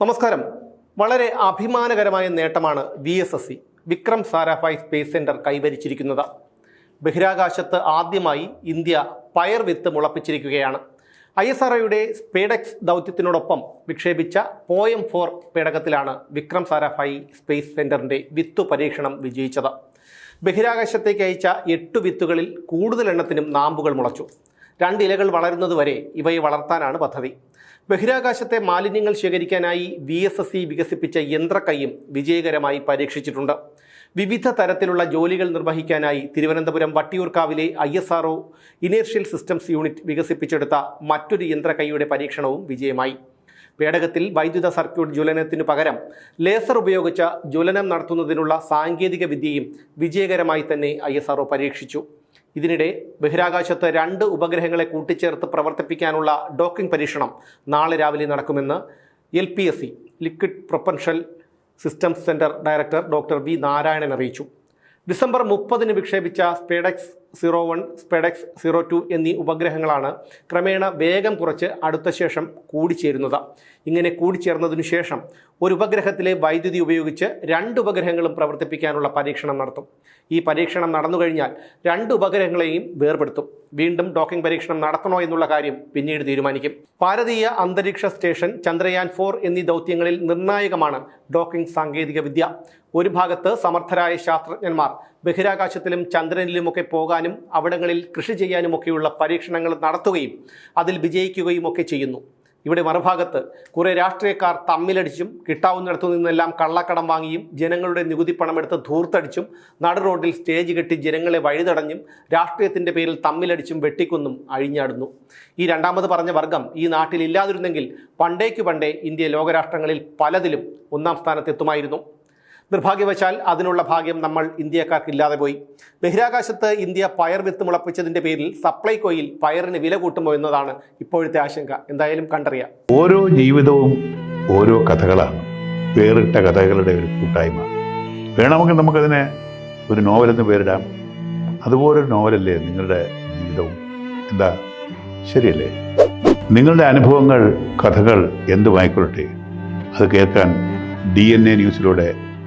നമസ്കാരം. വളരെ അഭിമാനകരമായ നേട്ടമാണ് V S S C. Vikram Sarabhai space centre കൈവരിച്ചിരിക്കുന്നത്. ബഹിരാകാശത്ത് ആദ്യമായി ഇന്ത്യ പയർ വിത്ത് മുളപ്പിച്ചിരിക്കുകയാണ്. ഐ എസ് ആർ സ്പേഡെക്സ് ദൗത്യത്തിനോടൊപ്പം വിക്ഷേപിച്ച പോയം ഫോർ പേടകത്തിലാണ് വിക്രം സാരാഭായ് സ്പേസ് സെന്ററിന്റെ വിത്തു പരീക്ഷണം വിജയിച്ചത്. ബഹിരാകാശത്തേക്ക് അയച്ച എട്ട് വിത്തുകളിൽ കൂടുതൽ എണ്ണത്തിനും നാമ്പുകൾ മുളച്ചു. രണ്ട് ഇലകൾ വളരുന്നത് വരെ ഇവയെ വളർത്താനാണ് പദ്ധതി. ബഹിരാകാശത്തെ മാലിന്യങ്ങൾ ശേഖരിക്കാനായി വി എസ് എസ് സി വികസിപ്പിച്ച യന്ത്രക്കൈയും വിജയകരമായി പരീക്ഷിച്ചിട്ടുണ്ട്. വിവിധ തരത്തിലുള്ള ജോലികൾ നിർവഹിക്കാനായി Thiruvananthapuram വട്ടിയൂർക്കാവിലെ I S R O inertial systems unit വികസിപ്പിച്ചെടുത്ത മറ്റൊരു യന്ത്രക്കൈയുടെ പരീക്ഷണവും വിജയമായി. പേടകത്തിൽ വൈദ്യുത സർക്യൂട്ട് ജ്വലനത്തിനു പകരം ലേസർ ഉപയോഗിച്ച ജ്വലനം നടത്തുന്നതിനുള്ള സാങ്കേതിക വിദ്യയും വിജയകരമായി തന്നെ ഐ പരീക്ഷിച്ചു. ഇതിനിടെ ബഹിരാകാശത്ത് രണ്ട് ഉപഗ്രഹങ്ങളെ കൂട്ടിച്ചേർത്ത് പ്രവർത്തിപ്പിക്കാനുള്ള ഡോക്കിംഗ് പരീക്ഷണം നാളെ രാവിലെ നടക്കുമെന്ന് L P S C liquid propulsion systems centre director doctor V Narayanan അറിയിച്ചു. ഡിസംബർ മുപ്പതിന് വിക്ഷേപിച്ച SpaDeX zero one SpaDeX zero two എന്നീ ഉപഗ്രഹങ്ങളാണ് ക്രമേണ വേഗം കുറച്ച് അടുത്ത ശേഷം കൂടിച്ചേരുന്നത്. ഇങ്ങനെ കൂടിച്ചേർന്നതിനു ശേഷം ഒരു ഉപഗ്രഹത്തിലെ വൈദ്യുതി ഉപയോഗിച്ച് രണ്ട് ഉപഗ്രഹങ്ങളും പ്രവർത്തിപ്പിക്കാനുള്ള പരീക്ഷണം നടത്തും. ഈ പരീക്ഷണം നടന്നു കഴിഞ്ഞാൽ രണ്ട് ഉപഗ്രഹങ്ങളെയും വേർപെടുത്തും. വീണ്ടും ഡോക്കിംഗ് പരീക്ഷണം നടത്തണോ എന്നുള്ള കാര്യം പിന്നീട് തീരുമാനിക്കും. ഭാരതീയ അന്തരീക്ഷ സ്റ്റേഷൻ ചന്ദ്രയാൻ ഫോർ എന്നീ ദൗത്യങ്ങളിൽ നിർണായകമാണ് ഡോക്കിംഗ് സാങ്കേതികവിദ്യ. ഒരു ഭാഗത്ത് സമർത്ഥരായ ശാസ്ത്രജ്ഞന്മാർ ബഹിരാകാശത്തിലും ചന്ദ്രനിലുമൊക്കെ പോകാനും അവിടങ്ങളിൽ കൃഷി ചെയ്യാനുമൊക്കെയുള്ള പരീക്ഷണങ്ങൾ നടത്തുകയും അതിൽ വിജയിക്കുകയും ഒക്കെ ചെയ്യുന്നു. ഇവിടെ മറുഭാഗത്ത് കുറേ രാഷ്ട്രീയക്കാർ തമ്മിലടിച്ചും കിട്ടാവുന്നിടത്തു നിന്നെല്ലാം കള്ളക്കടം വാങ്ങിയും ജനങ്ങളുടെ നികുതി പണമെടുത്ത് ധൂർത്തടിച്ചും നടു റോഡിൽ സ്റ്റേജ് കെട്ടി ജനങ്ങളെ വഴിതടഞ്ഞും രാഷ്ട്രീയത്തിന്റെ പേരിൽ തമ്മിലടിച്ചും വെട്ടിക്കൊന്നും അഴിഞ്ഞാടുന്നു. ഈ രണ്ടാമത് പറഞ്ഞ വർഗം ഈ നാട്ടിൽ ഇല്ലാതിരുന്നെങ്കിൽ പണ്ടേക്കു പണ്ടേ ഇന്ത്യ ലോകരാഷ്ട്രങ്ങളിൽ പലതിലും ഒന്നാം സ്ഥാനത്തെത്തുമായിരുന്നു. നിർഭാഗ്യവശാൽ അതിനുള്ള ഭാഗ്യം നമ്മൾ ഇന്ത്യക്കാർക്ക് ഇല്ലാതെ പോയി. ബഹിരാകാശത്ത് ഇന്ത്യ പയർ വിത്ത് മുളപ്പിച്ചതിന്റെ പേരിൽ സപ്ലൈകോയിൽ പയറിന് വില കൂട്ടുമോ എന്നതാണ് ഇപ്പോഴത്തെ ആശങ്ക. എന്തായാലും കണ്ടറിയാം. ഓരോ ജീവിതവും ഓരോ കഥകളാണ്. വേറിട്ട കഥകളുടെ ഒരു കൂട്ടായ്മ. വേണമെങ്കിൽ നമുക്കതിനെ ഒരു നോവലെന്ന് പേരിടാം. അതുപോലൊരു നോവലല്ലേ നിങ്ങളുടെ ജീവിതവും? എന്താ? ശരിയല്ലേ? നിങ്ങളുടെ അനുഭവങ്ങൾ കഥകൾ എന്തുമായിക്കൊള്ളട്ടെ? അത് കേൾക്കാൻ ഡി എൻ എ ന്യൂസിലൂടെ